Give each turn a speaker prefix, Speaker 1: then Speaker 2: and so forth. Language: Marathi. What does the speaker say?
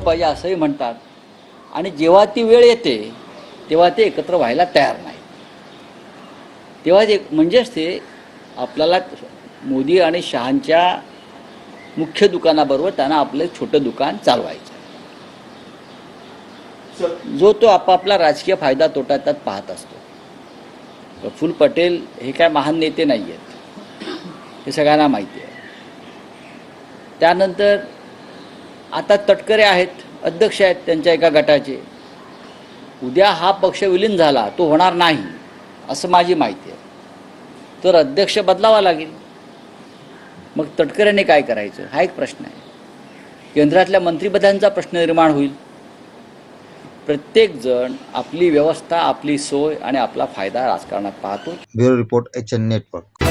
Speaker 1: पाहिजे असंही म्हणतात. आणि जेव्हा ती वेळ येते तेव्हा ते एकत्र व्हायला तयार नाही तेव्हा ते म्हणजेच ते आपल्याला मोदी आणि शहांच्या मुख्य दुकानाबरोबर त्यांना आपलं छोटं दुकान चालवायचं. जो तो आपापला राजकीय फायदा तोटा त्यात पाहत असतो. प्रफुल्ल पटेल हे काय महान नेते नाही आहेत हे सगळ्यांना माहिती आहे. त्यानंतर आता तटकरे आहेत अध्यक्ष आहेत त्यांच्या एका गटाचे. उद्या हा पक्ष विलीन झाला तो होणार नाही असं माझी माहिती आहे. तर अध्यक्ष बदलावा लागेल. मग तटकऱ्याने काय करायचं? हा एक प्रश्न आहे. केंद्रातल्या मंत्रिपदांचा प्रश्न निर्माण होईल. प्रत्येकजण आपली व्यवस्था आपली सोय आणि आपला फायदा राजकारणात पाहतो.
Speaker 2: Bureau report H N network.